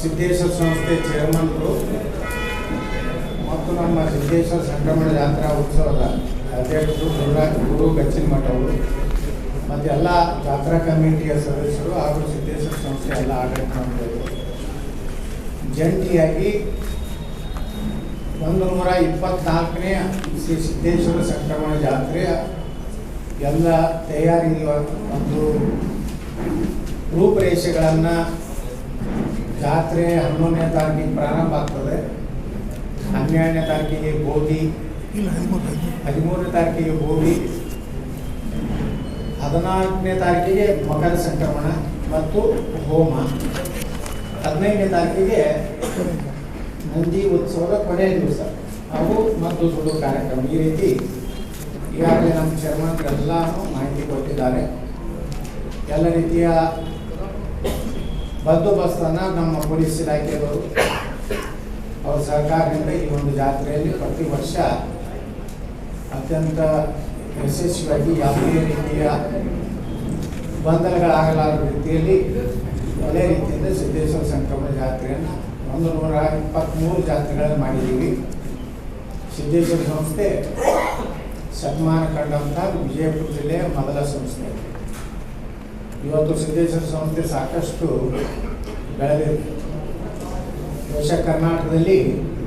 ಸಿದ್ದೇಶ್ವರ ಸಂಸ್ಥೆ ಚೇರ್ಮನ್ರು ಮತ್ತು ನಮ್ಮ ಸಿದ್ದೇಶ್ವರ ಸಂಕ್ರಮಣ ಜಾತ್ರಾ ಉತ್ಸವದ ಅಧ್ಯಕ್ಷರು ಗುರುರಾಜ್ ಗುರು ಗಚ್ಚಿನ ಮಠ ಅವರು, ಮತ್ತು ಎಲ್ಲ ಜಾತ್ರಾ ಕಮಿಟಿಯ ಸದಸ್ಯರು ಹಾಗೂ ಸಿದ್ದೇಶ್ವರ ಸಂಸ್ಥೆ ಎಲ್ಲ ಆಡಳಿತ ಮಾಡಿದರು ಜಂಟಿಯಾಗಿ ಒಂದು ನೂರ ಇಪ್ಪತ್ನಾಲ್ಕನೇ ಶ್ರೀ ಸಿದ್ದೇಶ್ವರ ಸಂಕ್ರಮಣ ಜಾತ್ರೆಯ ಎಲ್ಲ ತಯಾರಿ ಒಂದು ರೂಪರೇಷೆಗಳನ್ನು ಜಾತ್ರೆ ಹನ್ನೊಂದನೇ ತಾರೀಕಿಗೆ ಪ್ರಾರಂಭ ಆಗ್ತದೆ. ಹನ್ನೆರಡನೇ ತಾರೀಕಿಗೆ ಗೋಧಿ ಹದಿಮೂರು ಹದಿಮೂರನೇ ತಾರೀಕಿಗೆ. ಗೋಧಿ ಹದಿನಾಲ್ಕನೇ ತಾರೀಕಿಗೆ ಮಕರ ಸಂಕ್ರಮಣ ಮತ್ತು ಹೋಮ. ಹದಿನೈದನೇ ತಾರೀಕಿಗೆ ನಂದಿ ಉತ್ಸವದ ಕೊನೆಯ ದಿವಸ. ಅವು ಮತ್ತು ಸುಳ್ಳು ಕಾರ್ಯಕ್ರಮ. ಈ ರೀತಿ ಈಗಾಗಲೇ ನಮ್ಮ ಚರ್ಮಂತರೆಲ್ಲನೂ ಮಾಹಿತಿ ಕೊಟ್ಟಿದ್ದಾರೆ. ಎಲ್ಲ ರೀತಿಯ ಬಂದೋಬಸ್ತನ್ನು ನಮ್ಮ ಪೊಲೀಸ್ ಇಲಾಖೆಯವರು ಅವರ ಸಹಕಾರದಿಂದ ಈ ಒಂದು ಜಾತ್ರೆಯಲ್ಲಿ ಪ್ರತಿ ವರ್ಷ ಅತ್ಯಂತ ಯಶಸ್ವಿಯಾಗಿ ಯಾವುದೇ ರೀತಿಯ ಬಂಧನಗಳಾಗಲಾರ ರೀತಿಯಲ್ಲಿ ಅದೇ ರೀತಿಯಿಂದ ಸಿದ್ದೇಶ್ವರ ಸಂಕ್ರಮಣ ಜಾತ್ರೆಯನ್ನು ಒಂದು ನೂರ ಇಪ್ಪತ್ತ್ಮೂರು ಜಾತ್ರೆಗಳನ್ನು ಮಾಡಿದ್ದೀವಿ. ಸಿದ್ದೇಶ್ವರ ಸಂಸ್ಥೆ ಸನ್ಮಾನ ಕಂಡಂಥ ವಿಜಯಪುರ ಜಿಲ್ಲೆಯ ಮೊದಲ ಸಂಸ್ಥೆ. ಇವತ್ತು ಸಿದ್ದೇಶ್ವರ ಸಂಸ್ಥೆ ಸಾಕಷ್ಟು ಬೆಳೆದಿದೆ ಬಹುಶಃ ಕರ್ನಾಟಕದಲ್ಲಿ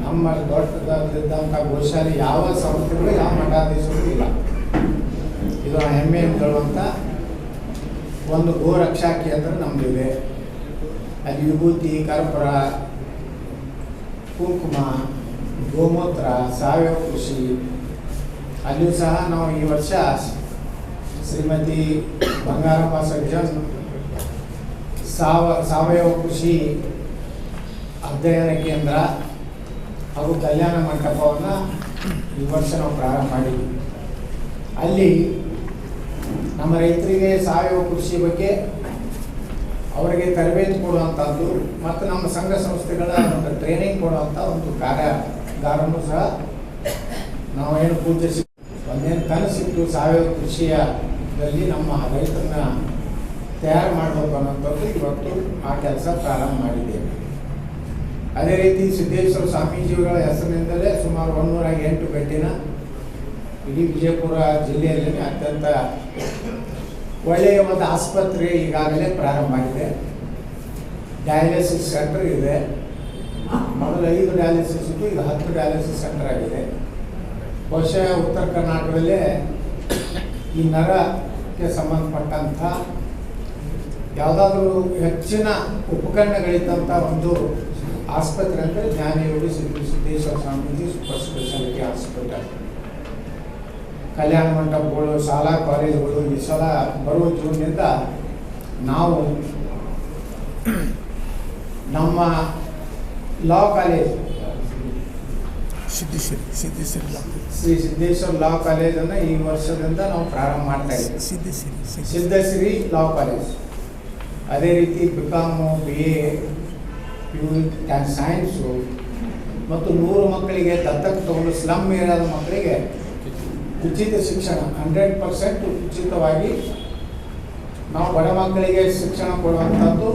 ನಮ್ಮ ದೊಡ್ಡದಾದಂಥ ಗೋಶಾಲೆ ಯಾವ ಸಂಸ್ಥೆಗಳು ಯಾವ ಮಠಾಧೀಶರು ಇದು ಹೆಮ್ಮೆ ಹೇಳುವಂಥ ಒಂದು ಗೋರಕ್ಷಾ ಕೇಂದ್ರ ನಮ್ಮದಿದೆ ಅಲ್ಲಿ ವಿಭೂತಿ, ಕರ್ಪುರ, ಕುಂಕುಮ, ಗೋಮೂತ್ರ, ಸಾವಯವ ಕೃಷಿ. ಅಲ್ಲಿಯೂ ಸಹ ನಾವು ಈ ವರ್ಷ ಶ್ರೀಮತಿ ಬಂಗಾರಪ್ಪ ಸಜ್ಜನ್ ಸಾವ, ಸಾವಯವ ಕೃಷಿ ಅಧ್ಯಯನ ಕೇಂದ್ರ ಹಾಗೂ ಕಲ್ಯಾಣ ಮಂಟಪವನ್ನು ಈ ವರ್ಷ ನಾವು ಪ್ರಾರಂಭ ಮಾಡಿದ್ವಿ. ಅಲ್ಲಿ ನಮ್ಮ ರೈತರಿಗೆ ಸಾವಯವ ಕೃಷಿ ಬಗ್ಗೆ ಅವರಿಗೆ ತರಬೇತಿ ಕೊಡುವಂಥದ್ದು ಮತ್ತು ನಮ್ಮ ಸಂಘ ಸಂಸ್ಥೆಗಳ ಒಂದು ಟ್ರೈನಿಂಗ್ ಕೊಡುವಂಥ ಒಂದು ಕಾರ್ಯಾಗಾರನೂ ಸಹ ನಾವು ಏನು ಪೂಜಿಸಿ ಒಂದೇನು ಕನಸಿತ್ತು ಸಾವಯವ ಕೃಷಿಯದಲ್ಲಿ ನಮ್ಮ ರೈತರನ್ನ ತಯಾರು ಮಾಡಬೇಕು ಅನ್ನೋಂಥದ್ದು ಇವತ್ತು ಆ ಕೆಲಸ ಪ್ರಾರಂಭ ಮಾಡಿದ್ದೇವೆ ಅದೇ ರೀತಿ ಸಿದ್ದೇಶ್ವರ ಸ್ವಾಮೀಜಿಗಳ ಹೆಸರಿನಿಂದಲೇ ಸುಮಾರು ಒಂದೂರ ಎಂಟು ಬೆಟ್ಟಿನ ಇಡೀ ವಿಜಯಪುರ ಜಿಲ್ಲೆಯಲ್ಲಿ ಅತ್ಯಂತ ಒಳ್ಳೆಯ ಒಂದು ಆಸ್ಪತ್ರೆ ಈಗಾಗಲೇ ಪ್ರಾರಂಭ ಆಗಿದೆ. ಡಯಾಲಿಸಿಸ್ ಸೆಂಟರ್ ಇದೆ. ಮೊದಲು ಐದು ಡಯಾಲಿಸಿಸ್ ಇತ್ತು, ಈಗ ಹತ್ತು ಡಯಾಲಿಸಿಸ್ ಸೆಂಟರ್ ಆಗಿದೆ. ಬಹುಶಃ ಉತ್ತರ ಕರ್ನಾಟಕದಲ್ಲೇ ಈ ನರಕ್ಕೆ ಸಂಬಂಧಪಟ್ಟಂಥ ಯಾವುದಾದ್ರೂ ಹೆಚ್ಚಿನ ಉಪಕರಣಗಳಿದ್ದಂಥ ಒಂದು ಆಸ್ಪತ್ರೆ ಅಂದರೆ Jnanayogi Siddha Siddheshwara Swamiji super speciality hospital ಕಲ್ಯಾಣ ಮಂಟಪಗಳು, ಶಾಲಾ ಕಾಲೇಜುಗಳು ಈ ಸಲ ಬರುವ ಜೂನ್ನಿಂದ ನಾವು ನಮ್ಮ ಲಾ ಕಾಲೇಜ್ ಸಿದ್ದೇಶ್ವರಿ ಸಿದ್ದೇಶ್ವರಿ ಲಾಭ ಶ್ರೀ ಸಿದ್ದೇಶ್ವರ ಲಾ ಕಾಲೇಜನ್ನು ಈ ವರ್ಷದಿಂದ ನಾವು ಪ್ರಾರಂಭ ಮಾಡ್ತಾ ಇದ್ದೀವಿ. ಸಿದ್ದೇಶ್ವರಿ ಸಿದ್ದೇಶ್ವರಿ. ಲಾ ಕಾಲೇಜ್ ಅದೇ ರೀತಿ ಬಿ ಕಾಮು ಬಿ ಎ ಯು ಸೈನ್ಸು ಮತ್ತು ನೂರು ಮಕ್ಕಳಿಗೆ ದತ್ತಕ್ಕೆ ತಗೊಂಡು ಸ್ಲಮ್ ಏರಿಯಾದ ಮಕ್ಕಳಿಗೆ ಉಚಿತ ಶಿಕ್ಷಣ ಹಂಡ್ರೆಡ್ ಪರ್ಸೆಂಟ್ ಉಚಿತವಾಗಿ ನಾವು ಬಡ ಮಕ್ಕಳಿಗೆ ಶಿಕ್ಷಣ ಕೊಡುವಂಥದ್ದು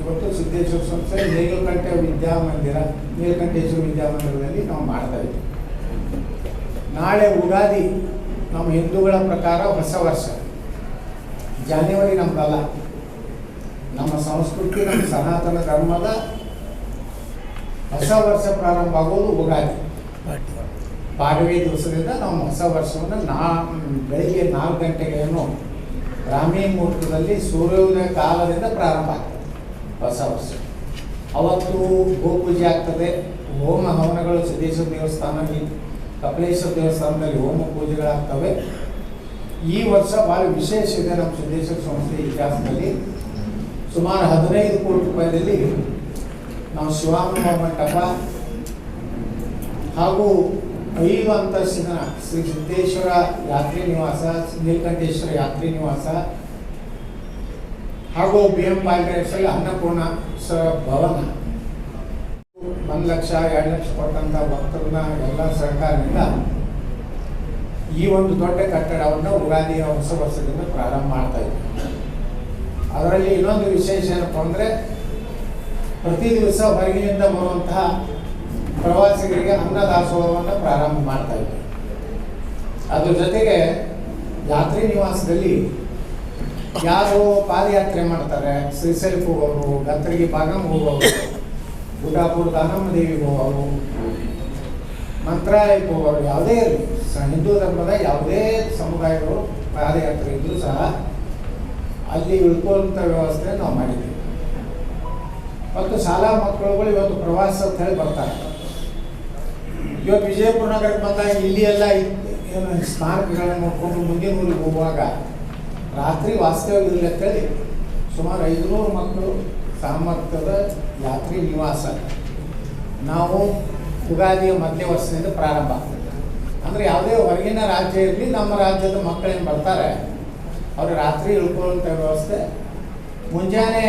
ಇವತ್ತು ಸಿದ್ದೇಶ್ವರ ಸಂಸ್ಥೆ ನೀಲಕಂಠ ವಿದ್ಯಾಮಂದಿರ ನೀಲಕಂಠೇಶ್ವರ ವಿದ್ಯಾಮಂದಿರದಲ್ಲಿ ನಾವು ಮಾಡ್ತಾ ಇದ್ದೀವಿ ನಾಳೆ ಉಗಾದಿ ನಮ್ಮ ಹಿಂದೂಗಳ ಪ್ರಕಾರ ಹೊಸ ವರ್ಷ. ಜಾನ್ಯವರಿ ನಮ್ದಲ್ಲ. ನಮ್ಮ ಸಂಸ್ಕೃತಿ, ನಮ್ಮ ಸನಾತನ ಧರ್ಮದ ಹೊಸ ವರ್ಷ ಪ್ರಾರಂಭ ಆಗೋದು ಉಗಾದಿ. ಬಾರವೇ ದಿವಸದಿಂದ ನಾವು ಹೊಸ ವರ್ಷವನ್ನು ನಾ, ಬೆಳಿಗ್ಗೆ ನಾಲ್ಕು ಗಂಟೆಗೆ ಏನು ಬ್ರಾಹ್ಮಿ ಮುಹೂರ್ತದಲ್ಲಿ ಸೂರ್ಯೋದಯ ಕಾಲದಿಂದ ಪ್ರಾರಂಭ ಆಗ್ತದೆ. ಹೊಸ ವರ್ಷ. ಅವತ್ತು ಗೋಪೂಜೆ ಆಗ್ತದೆ. ಹೋಮ ಹವನಗಳು ಸಿದ್ದೇಶ್ವರ ದೇವಸ್ಥಾನದಲ್ಲಿ, ಕಪಿಲೇಶ್ವರ ದೇವಸ್ಥಾನದಲ್ಲಿ ಹೋಮ ಪೂಜೆಗಳಾಗ್ತವೆ. ಈ ವರ್ಷ ಭಾಳ ವಿಶೇಷ ಇದೆ ನಮ್ಮ ಸಿದ್ದೇಶ್ವರ ಸಂಸ್ಥೆ ಇತಿಹಾಸದಲ್ಲಿ. ಸುಮಾರು ಹದಿನೈದು ಕೋಟಿ ರೂಪಾಯಿಯಲ್ಲಿ ನಾವು ಶಿವಾನಂದ ಮಂಟಪ ಹಾಗೂ ಐದು ಅಂತಸ್ತಿನ ಶ್ರೀ ಸಿದ್ದೇಶ್ವರ ಯಾತ್ರಿ ನಿವಾಸ, ನೀಲಕಂಠೇಶ್ವರ ಯಾತ್ರಿ ನಿವಾಸ ಹಾಗೂ ಬಿ ಎಂ ಪಾಲ್ಗ್ರೇಸಲ್ಲಿ ಅನ್ನಪೂರ್ಣ ಸ ಭವನ. ಒಂದು ಲಕ್ಷ, ಎರಡು ಲಕ್ಷ ಕೊಟ್ಟಂಥ ಭಕ್ತರನ್ನ ಎಲ್ಲ ಸರ್ಕಾರದಿಂದ ಈ ಒಂದು ದೊಡ್ಡ ಕಟ್ಟಡವನ್ನು ಉಗಾದಿಯ ಹೊಸ ವರ್ಷದಿಂದ ಪ್ರಾರಂಭ ಮಾಡ್ತಾ ಇದ್ದೀವಿ ಅದರಲ್ಲಿ ಇನ್ನೊಂದು ವಿಶೇಷ ಏನಪ್ಪ ಅಂದರೆ ಪ್ರತಿ ದಿವಸ ಹೊರಗಿನಿಂದ ಬರುವಂತಹ ಪ್ರವಾಸಿಗರಿಗೆ ಅನ್ನದಾಸೋಹವನ್ನು ಪ್ರಾರಂಭ ಮಾಡ್ತಾ ಇದ್ದೀವಿ ಅದ್ರ ಜೊತೆಗೆ ಯಾತ್ರಿ ನಿವಾಸದಲ್ಲಿ ಯಾರು ಪಾದಯಾತ್ರೆ ಮಾಡ್ತಾರೆ. ಶ್ರೀಶೈಲಕ್ಕೆ ಹೋಗೋರು ಗತ್ತರಿಗೆ ಬಾಗಮ್ ಹೋಗೋರು ಗುಡ್ಡಾಪುರ ದಾನಮ್ಮ ದೇವಿಗೆ ಹೋಗೋರು, ಮಂತ್ರಾಲಯಕ್ಕೆ ಹೋಗೋರು ಯಾವುದೇ ಹಿಂದೂ ಧರ್ಮದ ಯಾವುದೇ ಸಮುದಾಯಗಳು ಪಾದಯಾತ್ರೆ ಇದ್ದರೂ ಸಹ ಅಲ್ಲಿ ಉಳ್ಕೊಳ್ಳುವಂಥ ವ್ಯವಸ್ಥೆ ನಾವು ಮಾಡಿದ್ದೀವಿ. ಮತ್ತು ಶಾಲಾ ಮಕ್ಕಳುಗಳು ಇವತ್ತು ಪ್ರವಾಸ ಅಂತ ಹೇಳಿ ಬರ್ತಾರೆ. ಇವತ್ತು ವಿಜಯಪುರ ನಗರಕ್ಕೆ ಬಂದಾಗ ಇಲ್ಲಿ ಎಲ್ಲ ಸ್ಮಾರಕಗಳನ್ನು ನೋಡಿಕೊಂಡು ಮುಂದಿನ ಊರಿಗೆ ಹೋಗುವಾಗ ರಾತ್ರಿ ವಾಸ್ತವ್ಯ ಇರಲಿ ಅಂತೇಳಿ ಸುಮಾರು ಐದುನೂರು ಮಕ್ಕಳು ಸಾಮರ್ಥ್ಯದ ಯಾತ್ರಿ ನಿವಾಸ. ನಾವು ಯುಗಾದಿಯ ಮಧ್ಯ ವರ್ಷದಿಂದ ಪ್ರಾರಂಭ ಆಗ್ತದೆ. ಅಂದರೆ ಯಾವುದೇ ಹೊರಗಿನ ರಾಜ್ಯ ಇರಲಿ, ನಮ್ಮ ರಾಜ್ಯದ ಮಕ್ಕಳೇನು ಬರ್ತಾರೆ ಅವರು ರಾತ್ರಿ ಇಳ್ಕೊಳ್ಳುವಂಥ ವ್ಯವಸ್ಥೆ. ಮುಂಜಾನೆ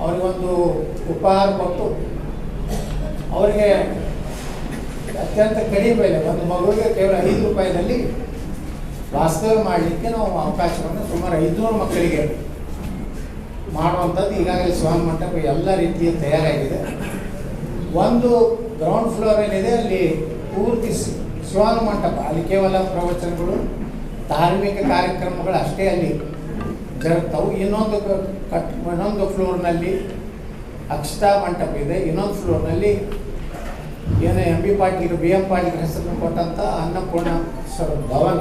ಅವರಿಗೊಂದು ಉಪಹಾರ ಕೊಟ್ಟು ಅವರಿಗೆ ಅತ್ಯಂತ ಕಡಿಮೆ ಬೆಲೆ, ಒಂದು ಮಗುವಿಗೆ ಕೇವಲ ಐದು ರೂಪಾಯಿನಲ್ಲಿ ವಾಸ್ತವ್ಯ ಮಾಡಲಿಕ್ಕೆ ನಾವು ಅವಕಾಶವನ್ನು ಸುಮಾರು ಐದುನೂರು ಮಕ್ಕಳಿಗೆ ಮಾಡುವಂಥದ್ದು ಈಗಾಗಲೇ ಸ್ವಾಮಿ ಮಂಟಪ ಎಲ್ಲ ರೀತಿಯ ತಯಾರಾಗಿದೆ. ಒಂದು ಗ್ರೌಂಡ್ ಫ್ಲೋರ್ ಏನಿದೆ, ಅಲ್ಲಿ ಪೂರ್ತಿ ಸ್ವಾಮಿ ಮಂಟಪ, ಅಲ್ಲಿ ಕೇವಲ ಪ್ರವಚನಗಳು, ಧಾರ್ಮಿಕ ಕಾರ್ಯಕ್ರಮಗಳು ಅಷ್ಟೇ ಅಲ್ಲಿ ಜರುಗ್ತಾವು. ಇನ್ನೊಂದು ಕಟ್, ಇನ್ನೊಂದು ಫ್ಲೋರ್ನಲ್ಲಿ ಅಕ್ಷತಾ ಮಂಟಪ ಇದೆ. ಇನ್ನೊಂದು ಫ್ಲೋರ್ನಲ್ಲಿ ಏನೋ M B Patil, B M Patil ಹೆಸರನ್ನು ಕೊಟ್ಟಂಥ ಅನ್ನಪೂರ್ಣೇಶ್ವರ ಭವನ.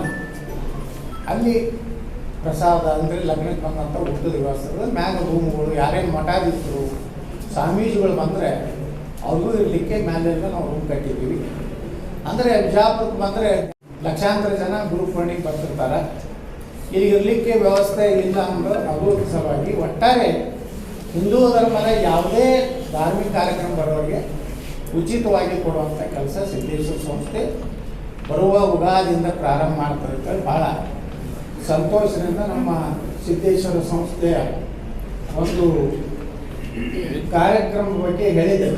ಅಲ್ಲಿ ಪ್ರಸಾದ ಅಂದರೆ ಲಗ್ನಕ್ಕೆ ಬಂದಂಥ ಊಟದ ವ್ಯವಸ್ಥೆಗಳು ಮ್ಯಾಗ ರೂಮ್ಗಳು ಯಾರೇನು ಮಠಾಧೀಶರು, ಸ್ವಾಮೀಜಿಗಳು ಬಂದರೆ ಅವ್ರಿಗೂ ಇರಲಿಕ್ಕೆ ಮ್ಯಾಲೆಲ್ಲ ನಾವು ರೂಮ್ ಕಟ್ಟಿದ್ದೀವಿ. ಅಂದರೆ ಬಿಜಾಪುರಕ್ಕೆ ಬಂದರೆ ಲಕ್ಷಾಂತರ ಜನ ಗುರು ಪೂರ್ಣಿಗೆ ಬರ್ತಿರ್ತಾರೆ. ಇಲ್ಲಿ ಇರಲಿಕ್ಕೆ ವ್ಯವಸ್ಥೆ ಇಲ್ಲ ಅಂದ್ರೆ ಅದು ಸಲುವಾಗಿ ಒಟ್ಟಾರೆ ಹಿಂದೂ ಧರ್ಮದ ಯಾವುದೇ ಧಾರ್ಮಿಕ ಕಾರ್ಯಕ್ರಮ ಬರೋರಿಗೆ ಉಚಿತವಾಗಿ ಕೊಡುವಂಥ ಕೆಲಸ ಸಿದ್ದೇಶ್ವರ ಸಂಸ್ಥೆ ಬರುವ ಉಗಾದಿಯಿಂದ ಪ್ರಾರಂಭ ಮಾಡ್ತಾರೆ ಭಾಳ ಸಂತೋಷದಿಂದ ನಮ್ಮ ಸಿದ್ದೇಶ್ವರ ಸಂಸ್ಥೆಯ ಒಂದು ಕಾರ್ಯಕ್ರಮ ಬಗ್ಗೆ ಹೇಳಿದೆ.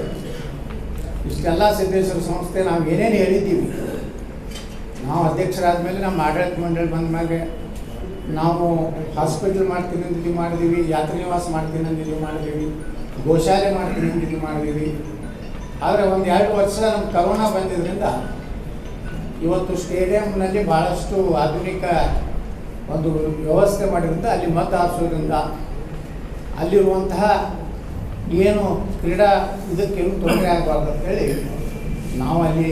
ಇಷ್ಟೆಲ್ಲ ಸಿದ್ದೇಶ್ವರ ಸಂಸ್ಥೆ ನಾವು ಏನೇನು ಹೇಳಿದ್ದೀವಿ. ನಾವು ಅಧ್ಯಕ್ಷರಾದ ಮೇಲೆ ನಮ್ಮ ಆಡಳಿತ ಮಂಡಳಿ ಬಂದ ಮೇಲೆ ನಾವು ಹಾಸ್ಪಿಟಲ್ ಮಾಡ್ತೀನಿ ಅಂತ ಇದು ಮಾಡಿದ್ದೀವಿ ಯಾತ್ರಿ ನಿವಾಸ ಮಾಡ್ತೀನಿ ಅಂತ ಇದು ಮಾಡಿದ್ದೀವಿ ಗೋಶಾಲೆ ಮಾಡ್ತೀನಿ ಅಂತ ಇದು ಮಾಡಿದ್ದೀವಿ ಆದರೆ ಒಂದು ಎರಡು ವರ್ಷ ನಮ್ಮ ಕರೋನಾ ಬಂದಿದ್ದರಿಂದ ಇವತ್ತು ಸ್ಟೇಡಿಯಂನಲ್ಲಿ ಭಾಳಷ್ಟು ಆಧುನಿಕ ಒಂದು ವ್ಯವಸ್ಥೆ ಮಾಡಿರುತ್ತೆ ಅಲ್ಲಿ ಮತ ಹಾರಿಸೋದ್ರಿಂದ ಅಲ್ಲಿರುವಂತಹ ಏನು ಕ್ರೀಡಾ ಇದಕ್ಕೇನು ತೊಂದರೆ ಆಗಬಾರ್ದು ಅಂತೇಳಿ ನಾವು ಅಲ್ಲಿ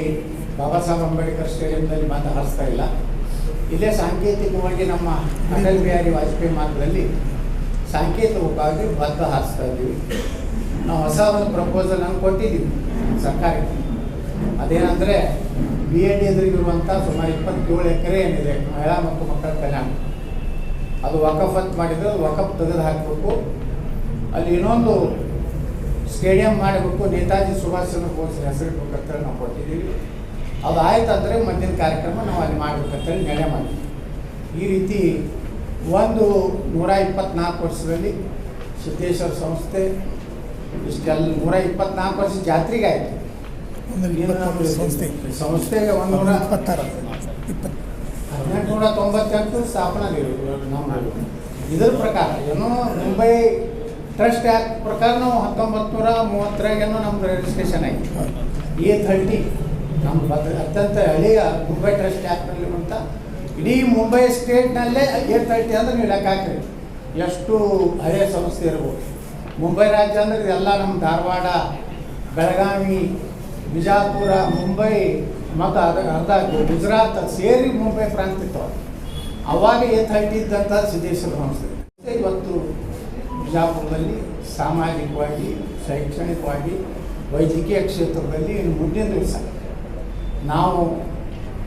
ಬಾಬಾ ಸಾಹೇಬ್ ಅಂಬೇಡ್ಕರ್ ಸ್ಟೇಡಿಯಂನಲ್ಲಿ ಮತ ಹಾರಿಸ್ತಾ ಇಲ್ಲ. ಇಲ್ಲೇ ಸಾಂಕೇತಿಕವಾಗಿ ನಮ್ಮ ಅಟಲ್ ಬಿಹಾರಿ ವಾಜಪೇಯಿ ಮಾರ್ಗದಲ್ಲಿ ಸಾಂಕೇತಿಕವಾಗಿ ಮತ ಹಾರಿಸ್ತಾ ಇದ್ದೀವಿ. ನಾವು ಹೊಸ ಒಂದು ಪ್ರಪೋಸಲ್ ಅನ್ನು ಕೊಟ್ಟಿದ್ದೀವಿ ಸರ್ಕಾರಕ್ಕೆ. ಅದೇನಂದರೆ ಬಿ ಎಡ್ ಎದುರಿಗಿರುವಂಥ ಸುಮಾರು ಇಪ್ಪತ್ತೇಳು ಎಕರೆ ಏನಿದೆ ಮಹಿಳಾ ಮತ್ತು ಮಕ್ಕಳ ಕಲ್ಯಾಣ. ಅದು ವಕಫತ್ ಮಾಡಿದ್ರೆ ಅದು ವಕಫ್ ತೆಗೆದು ಹಾಕಬೇಕು. ಅಲ್ಲಿ ಇನ್ನೊಂದು ಸ್ಟೇಡಿಯಂ ಮಾಡಬೇಕು ನೇತಾಜಿ ಸುಭಾಷ್ ಚಂದ್ರ ಬೋಸ್ ಹೆಸರಿಡ್ಬೇಕಂತೇಳಿ ನಾವು ಕೊಟ್ಟಿದ್ದೀವಿ. ಅದು ಆಯ್ತು ಅಂದರೆ ಮುಂದಿನ ಕಾರ್ಯಕ್ರಮ ನಾವು ಅಲ್ಲಿ ಮಾಡಬೇಕಂತೇಳಿ ನಿರ್ಣಯ ಮಾಡಿದ್ವಿ. ಈ ರೀತಿ ಒಂದು ನೂರ ಇಪ್ಪತ್ನಾಲ್ಕು ವರ್ಷದಲ್ಲಿ ಸಿದ್ದೇಶ್ವರ ಸಂಸ್ಥೆ ಇಷ್ಟೆಲ್ಲ ನೂರ ಇಪ್ಪತ್ನಾಲ್ಕು ವರ್ಷ ಜಾತ್ರೆಗೆ ಆಯಿತು. ಒಂದು ಇಪ್ಪತ್ತು ಸಂಸ್ಥೆ. ಸಂಸ್ಥೆಗೆ ಒಂದು ನೂರ ಇಪ್ಪತ್ತಾರು. ಇಪ್ಪತ್ತು. ಹದಿನೆಂಟುನೂರ ತೊಂಬತ್ತೆಂಟು ಸ್ಥಾಪನೆ ನಮ್ಮ ಇದರ ಪ್ರಕಾರ ಏನೋ ಮುಂಬೈ ಟ್ರಸ್ಟ್ ಆ್ಯಕ್ಟ್ ಪ್ರಕಾರ ನಾವು ಹತ್ತೊಂಬತ್ತು ನೂರ ಮೂವತ್ತರಾಗೇನೋ ನಮ್ದು ರಿಜಿಸ್ಟ್ರೇಷನ್ ಆಯಿತು. ಎ ಥರ್ಟಿ ನಮ್ಮ ಅತ್ಯಂತ ಹಳೆಯ ಮುಂಬೈ ಟ್ರಸ್ಟ್ ಆ್ಯಕ್ಟ್ನಲ್ಲಿ ಅಂತ ಇಡೀ ಮುಂಬೈ ಸ್ಟೇಟ್ನಲ್ಲೇ ಎ ಥರ್ಟಿ ಅಂದ್ರೆ ಹಾಕ್ರಿ. ಎಷ್ಟು ಹಳೆಯ ಸಂಸ್ಥೆ ಇರ್ಬೋದು. ಮುಂಬೈ ರಾಜ್ಯ ಅಂದ್ರೆ ಇದೆಲ್ಲ ನಮ್ಮ ಧಾರವಾಡ, ಬೆಳಗಾವಿ, ಬಿಜಾಪುರ, ಮುಂಬೈ ಮತ್ತು ಅದ ಅರ್ಧ ಗುಜರಾತ್ ಸೇರಿ ಮುಂಬೈ ಪ್ರಾಂತ ಇತ್ತು. ಅವಾಗ ಎತ್ತಿದ್ದಂಥ ಸಿದ್ದೇಶ್ವರ ಸಂಸ್ಥೆ. ಇವತ್ತು ಬಿಜಾಪುರದಲ್ಲಿ ಸಾಮಾಜಿಕವಾಗಿ, ಶೈಕ್ಷಣಿಕವಾಗಿ, ವೈದ್ಯಕೀಯ ಕ್ಷೇತ್ರದಲ್ಲಿ ಮುಂದಿನ ದಿವಸ. ನಾವು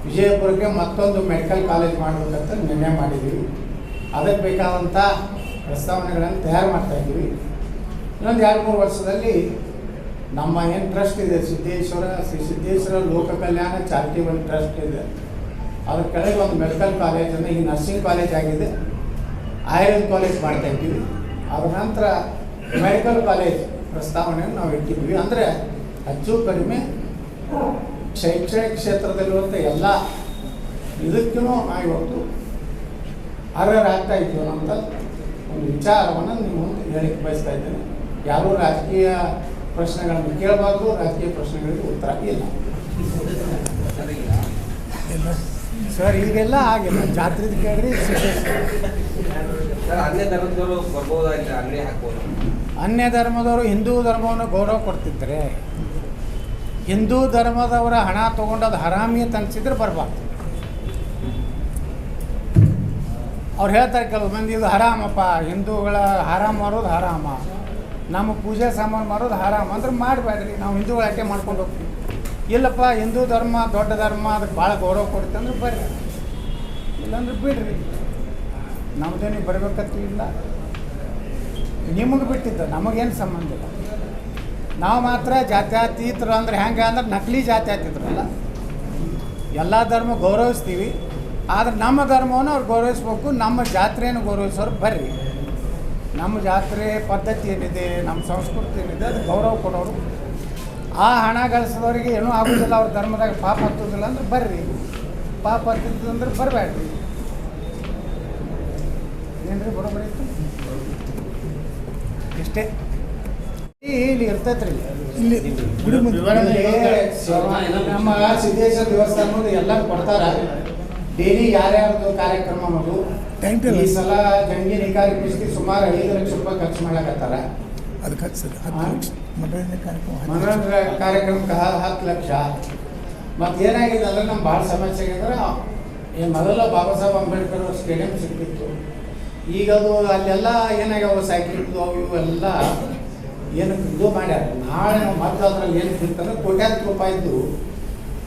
ವಿಜಯಪುರಕ್ಕೆ ಮತ್ತೊಂದು ಮೆಡಿಕಲ್ ಕಾಲೇಜ್ ಮಾಡಬೇಕಂತ ನಿರ್ಣಯ ಮಾಡಿದ್ದೀವಿ ಅದಕ್ಕೆ ಬೇಕಾದಂಥ ಪ್ರಸ್ತಾವನೆಗಳನ್ನು ತಯಾರು ಮಾಡ್ತಾಯಿದ್ದೀವಿ ಇನ್ನೊಂದು ಎರಡು, ಮೂರು ವರ್ಷದಲ್ಲಿ ನಮ್ಮ ಏನು ಟ್ರಸ್ಟ್ ಇದೆ? ಸಿದ್ದೇಶ್ವರ, ಶ್ರೀ ಸಿದ್ದೇಶ್ವರ ಲೋಕ ಕಲ್ಯಾಣ ಚಾರಿಟೇಬಲ್ ಟ್ರಸ್ಟ್ ಇದೆ. ಅದ್ರ ಕಡೆಗೆ ಒಂದು ಮೆಡಿಕಲ್ ಕಾಲೇಜನ್ನು ಈಗ ನರ್ಸಿಂಗ್ ಕಾಲೇಜ್ ಆಗಿದೆ. ಆಯುರ್ವೇದ ಕಾಲೇಜ್ ಮಾಡ್ತಾ ಇದ್ದೀವಿ. ಅದ್ರ ನಂತರ ಮೆಡಿಕಲ್ ಕಾಲೇಜ್ ಪ್ರಸ್ತಾವನೆಯನ್ನು ನಾವು ಇಟ್ಟಿದ್ವಿ ಅಂದರೆ ಹೆಚ್ಚು ಕಡಿಮೆ ಶೈಕ್ಷಣಿಕ ಕ್ಷೇತ್ರದಲ್ಲಿರುವಂಥ ಎಲ್ಲ ಇದಕ್ಕೂ ನಾವು ಇವತ್ತು ಅರ್ಹರಾಗ್ತಾ ಇದ್ದೀವಿ ಅಂತ ಒಂದು ವಿಚಾರವನ್ನು ನಿಮ್ಮ ಮುಂದೆ ಹೇಳಿಕ್ಕೆ ಬಯಸ್ತಾ ಇದ್ದೇನೆ. ಯಾರೂ ರಾಜಕೀಯ ಪ್ರಶ್ನೆಗಳನ್ನು ಕೇಳಬಾರ್ದು ರಾಜಕೀಯ ಪ್ರಶ್ನೆಗಳಿಗೆ ಉತ್ತರ ಇಲ್ಲ. ಸರ್ ಈಗೆಲ್ಲ ಆಗಿಲ್ಲ ಜಾತ್ರೆ ಕೇಳ್ರಿ ಅನ್ಯ ಧರ್ಮದವರು ಹಿಂದೂ ಧರ್ಮವನ್ನು ಗೌರವ ಕೊಡ್ತಿದ್ರೆ ಹಿಂದೂ ಧರ್ಮದವರ ಹಣ ತೊಗೊಂಡದು ಹರಾಮಿ ತನಿಸಿದ್ರೆ ಬರಬಾರ್ದು. ಅವ್ರು ಹೇಳ್ತಾರೆ ಕೆಲವು ಮಂದಿ ಇದು ಹರಾಮಪ್ಪ ಹಿಂದೂಗಳ ಹರಾಮ್ ಮಾರೋದು ಹರಾಮ. ನಮ್ಮ ಪೂಜೆ ಸಾಮಾನು ಮಾಡೋದು ಆರಾಮ್. ಅಂದ್ರೆ ಮಾಡಬೇಡ್ರಿ. ನಾವು ಹಿಂದೂಗಳ ಅಟ್ಟೆ ಮಾಡ್ಕೊಂಡು ಹೋಗ್ತೀವಿ. ಇಲ್ಲಪ್ಪ, ಹಿಂದೂ ಧರ್ಮ, ದೊಡ್ಡ ಧರ್ಮ, ಅದಕ್ಕೆ ಭಾಳ ಗೌರವ ಕೊಡುತ್ತೆ ಅಂದ್ರೆ ಬರ್ರಿ. ಇಲ್ಲಾಂದ್ರೆ ಬಿಡ್ರಿ. ನಮ್ದೇನಿಗೆ ನೀವು ಇಲ್ಲ ನಿಮಗೆ ಬಿಟ್ಟಿದ್ದ, ನಮಗೇನು ಸಂಬಂಧ ಇಲ್ಲ. ನಾವು ಮಾತ್ರ ಜಾತ್ಯಾತೀತರು ಅಂದ್ರೆ ಹೆಂಗೆ ಅಂದ್ರೆ ನಕಲಿ ಜಾತ್ಯತೀತರಲ್ಲ ಎಲ್ಲ ಧರ್ಮ ಗೌರವಿಸ್ತೀವಿ. ಆದ್ರೆ ನಮ್ಮ ಧರ್ಮವನ್ನು ಅವ್ರು ಗೌರವಿಸ್ಬೇಕು, ನಮ್ಮ ಜಾತ್ರೆಯನ್ನು ಗೌರವಿಸೋರು ಬರ್ರಿ. ನಮ್ಮ ಜಾತ್ರೆ ಪದ್ಧತಿ ಏನಿದೆ ನಮ್ಮ ಸಂಸ್ಕೃತಿ ಏನಿದೆ ಅದು ಗೌರವ ಕೊಡೋರು. ಆ ಹಣ ಗಳಿಸಿದವರಿಗೆ ಏನೂ ಆಗೋದಿಲ್ಲ ಅವ್ರ ಧರ್ಮದಾಗ ಪಾಪ ಹತ್ತೋದಿಲ್ಲ ಅಂದ್ರೆ ಬರ್ರಿ. ಪಾಪ ಹತ್ತಿದ್ದಂದ್ರೆ ಬರಬೇಡ್ರಿ ಏನ್ರಿ ಬರೋಬರಿ ಇಷ್ಟೇ. ಇಲ್ಲಿ ಇರ್ತೈತ್ರಿ. ಇಲ್ಲಿ ನಮ್ಮ ಸಿದ್ದೇಶ್ವರ ದೇವಸ್ಥಾನ ಎಲ್ಲ ಕೊಡ್ತಾರ. ಡೈಲಿ ಯಾರ್ಯಾರ್ದು ಕಾರ್ಯಕ್ರಮ table. ಈ ಸಲ ಗಂಗೆ ನಿಗಾರಿ ಪಿಸ್ತಿ ಸುಮಾರು ಐದು ಲಕ್ಷ ರೂಪಾಯಿ ಖರ್ಚು ಮಾಡಕತ್ತಾರ ಅದು ಖರ್ಚು ಹತ್ತು ಹಾ? ಲಕ್ಷ ಮನೋರಂಜನೆ ಕಾರ್ಯಕ್ರಮ. ಮನೋರಂಜನೆ ಕಾರ್ಯಕ್ರಮಕ್ಕೆ ಹತ್ತು ಲಕ್ಷ ಮತ್ತೆ ಏನಾಗಿದೆ ಅಂದ್ರೆ ನಮ್ಮ ಭಾಳ ಸಮಸ್ಯೆ ಆಗಿದ್ರೆ ಈ ಮೊದಲ ಬಾಬಾ ಸಾಹೇಬ್ ಅಂಬೇಡ್ಕರ್ ಸ್ಟೇಡಿಯಂ ಸಿಗ್ತಿತ್ತು ಈಗ ಅದು ಅಲ್ಲೆಲ್ಲ ಏನಾಗ್ಯಾವ ಸೈಕ್ಲಿಂಗ್ ಅವು ಇವು ಏನು ಇದು ಮಾಡ್ಯಾರ ನಾಳೆ ನಾವು ಮತ್ತೆ ಅದ್ರಲ್ಲಿ ಏನು ತಿಂತಂದ್ರೆ ಕೋಟ್ಯಾಂತರ ರೂಪಾಯಿದ್ದು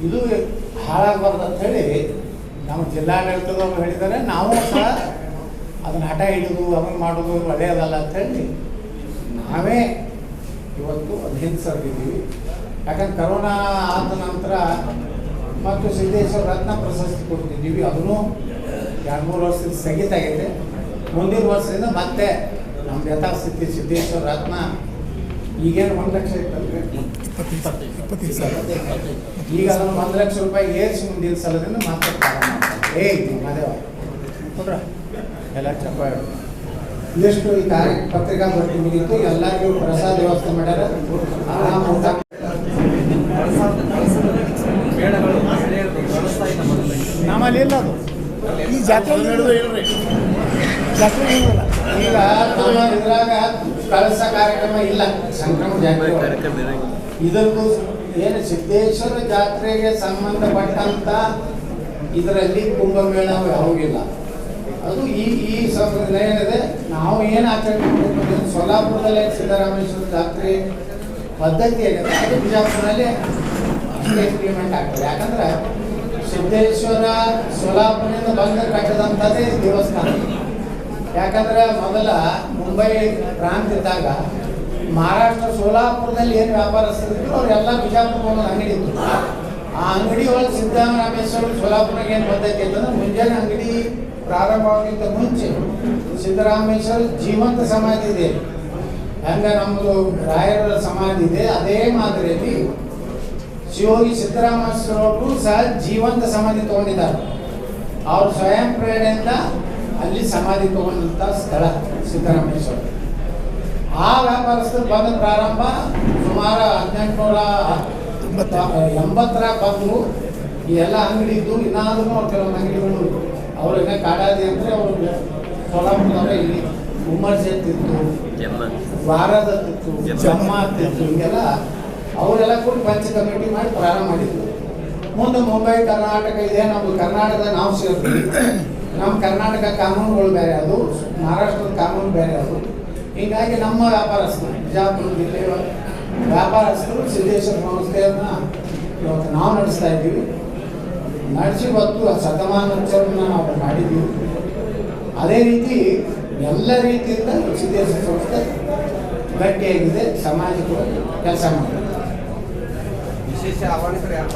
ಇದು ಹಾಳಾಗಬಾರ್ದು ಅಂತ ಹೇಳಿ ನಮ್ಮ ಜಿಲ್ಲಾಡಳಿತದವರು ಹೇಳಿದ್ದಾರೆ, ನಾವು ಸಹ ಅದನ್ನು ಹಠ ಹಿಡಿದು ಅದನ್ನು ಮಾಡೋದು ಒಳ್ಳೆಯದಲ್ಲ ಅಂತೇಳಿ ನಾವೇ ಇವತ್ತು ಅದು ಹಿಂಸರ್ದಿದ್ದೀವಿ ಯಾಕಂದ್ರೆ ಕರೋನಾ ಆದ ನಂತರ ಮತ್ತು ಸಿದ್ದೇಶ್ವರ ರತ್ನ ಪ್ರಶಸ್ತಿ ಕೊಡ್ತಿದ್ದೀವಿ ಅದನ್ನು ಎರಡು ಮೂರು ವರ್ಷದಿಂದ ಸ್ಥಗಿತ ಆಗಿದೆ. ಮುಂದಿನ ವರ್ಷದಿಂದ ಮತ್ತೆ ನಮ್ಮ ಯಥಾಸ್ಥಿತಿ ಸಿದ್ದೇಶ್ವರ ರತ್ನ ಈಗೇನು ಒಂದು ಲಕ್ಷ ಇಪ್ಪತ್ತೈದು. ಇಪ್ಪತ್ತೈದು ಸಾವಿರ ಈಗ ಅದನ್ನು ಒಂದು ಲಕ್ಷ ರೂಪಾಯಿ ಏರಿಸಿ ಮುಂದಿನ ಸಲದಿಂದ ಮಾತ್ರ ಏ ಮದೇವ ಕೊಡ್ರ ಎಲ್ಲ ಈ ಕಾರ್ಯ ಪತ್ರಿಕಾ ಬರ್ತಿ ಮುಗಿತು ಎಲ್ಲರಿಗೂ ಪ್ರಸಾದ ವ್ಯವಸ್ಥೆ ಮಾಡ್ಯಾರ. ಆರಾಮ ಊಟ. ನಮ್ಮಲ್ಲಿ ಇಲ್ಲ ಅದು. ಈ ಜಾತ್ರೆ ಜಾತ್ರೆ ಈಗ ಇದ್ರಾಗ ಕಳಸ ಕಾರ್ಯಕ್ರಮ ಇಲ್ಲ. ಸಂಕ್ರಮಣ ಜಾತ್ರೆ. ಇದನ್ನು ಏನು ಸಿದ್ದೇಶ್ವರ ಜಾತ್ರೆಗೆ ಸಂಬಂಧಪಟ್ಟಂತ ಇದರಲ್ಲಿ ಕುಂಭಮೇಳ ಯಾವುದಿಲ್ಲ ಅದು ಈ ಈ ಸಂಪ್ರದಾಯ ಏನಿದೆ ನಾವು ಏನು ಆಚರಣೆ ಮಾಡಬೇಕು ಸೊಲ್ಲಾಪುರದಲ್ಲಿ ಸಿದ್ದರಾಮೇಶ್ವರ ಜಾತ್ರೆ ಪದ್ಧತಿ ಏನಿದೆ ಅದು ಬಿಜಾಪುರದಲ್ಲಿ ಇಂಪ್ಲಿಮೆಂಟ್ ಆಗ್ತದೆ. ಯಾಕಂದ್ರೆ ಸಿದ್ದೇಶ್ವರ ಸೊಲ್ಲಾಪುರದಿಂದ ಬಂದು ಕಟ್ಟದಂಥದ್ದೇ ದೇವಸ್ಥಾನ. ಯಾಕಂದ್ರೆ ಮೊದಲ ಮುಂಬೈ ಪ್ರಾಂತ ಇದ್ದಾಗ ಮಹಾರಾಷ್ಟ್ರ, ಸೋಲಾಪುರದಲ್ಲಿ ಏನು ವ್ಯಾಪಾರಸ್ಥರಿದ್ರು ಅವರೆಲ್ಲ ಬಿಜಾಪುರ ಅಂಗಡಿ ಇತ್ತು. ಆ ಅಂಗಡಿ ಒಳಗೆ ಸಿದ್ದರಾಮೇಶ್ವರ ಸೋಲಾಪುರಕ್ಕೆ ಏನು ಪದ್ಧತಿ ಅಂತಂದ್ರೆ ಮುಂಜಾನೆ ಅಂಗಡಿ ಪ್ರಾರಂಭವಾಗಿದ್ದ ಮುಂಚೆ ಸಿದ್ದರಾಮೇಶ್ವರ ಜೀವಂತ ಸಮಾಧಿ ಇದೆ. ಹಂಗ ನಮ್ಮದು ರಾಯರ ಸಮಾಧಿ ಇದೆ. ಅದೇ ಮಾದರಿಯಲ್ಲಿ ಸಿದ್ದರಾಮೇಶ್ವರ ಅವರು ಸಹ ಜೀವಂತ ಸಮಾಧಿ ತಗೊಂಡಿದ್ದಾರೆ. ಅವರು ಸ್ವಯಂ ಪ್ರೇರಣೆಯಿಂದ ಅಲ್ಲಿ ಸಮಾಧಿ ತಗೊಂಡಂತ ಸ್ಥಳ ಸಿದ್ದರಾಮೇಶ್ವರ ಆ ವ್ಯಾಪಾರಸ್ಥರು ಬಂದ ಪ್ರಾರಂಭ ಸುಮಾರು ಹದಿನೆಂಟುನೂರ ಎಂಬತ್ತರ ಬಂದು ಈ ಎಲ್ಲ ಅಂಗಡಿ ಇದ್ದು ಇನ್ನಾದ್ರೂ ಅವ್ರು ಕೆಲವೊಂದು ಅಂಗಡಿಗಳು ಅವ್ರು ಇನ್ನ ಕಾಡಾದಿ ಅಂದರೆ ಅವರು ಸೋಲಾಪುರದವ್ರೆ ಇಲ್ಲಿ ಉಮ್ಮರ್ಜಿ ಅಂತಿತ್ತು ವಾರದ ತಿತ್ತು ಜಮ್ಮ ಅಂತಿತ್ತು ಹಿಂಗೆಲ್ಲ ಅವರೆಲ್ಲ ಕೂಡ ಪಂಚ ಕಮಿಟಿ ಮಾಡಿ ಪ್ರಾರಂಭ ಮಾಡಿದ್ರು. ಮುಂದೆ ಮುಂಬೈ ಕರ್ನಾಟಕ ಇದೆ ನಮ್ಮ ಕರ್ನಾಟಕದ ನಾವು ಸೇರ್ತೀವಿ ನಮ್ಮ ಕರ್ನಾಟಕ ಕಾನೂನುಗಳು ಬೇರೆ ಅದು, ಮಹಾರಾಷ್ಟ್ರದ ಕಾನೂನು ಬೇರೆ ಅದು. ಹೀಗಾಗಿ ನಮ್ಮ ವ್ಯಾಪಾರಸ್ಥರು, ಬಿಜಾಪುರ ಜಿಲ್ಲೆಯ ವ್ಯಾಪಾರಸ್ಥರು ಸಿದ್ದೇಶ್ವರ ಸಂಸ್ಥೆಯನ್ನು ಇವತ್ತು ನಾವು ನಡೆಸ್ತಾ ಇದ್ದೀವಿ. ನಡೆಸಿ ಇವತ್ತು ಶತಮಾನೋತ್ಸವನ್ನ ನಾವು ಮಾಡಿದ್ದೀವಿ ಅದೇ ರೀತಿ ಎಲ್ಲ ರೀತಿಯಿಂದ ಸಿದ್ದೇಶ್ವರ ಸಂಸ್ಥೆ ಗಟ್ಟಿಯಾಗಿದೆ ಸಮಾಜಕ್ಕೆ ಕೆಲಸ ಮಾಡಿದೆ. ವಿಶೇಷ ಆಹ್ವಾನಿತರು ಯಾರು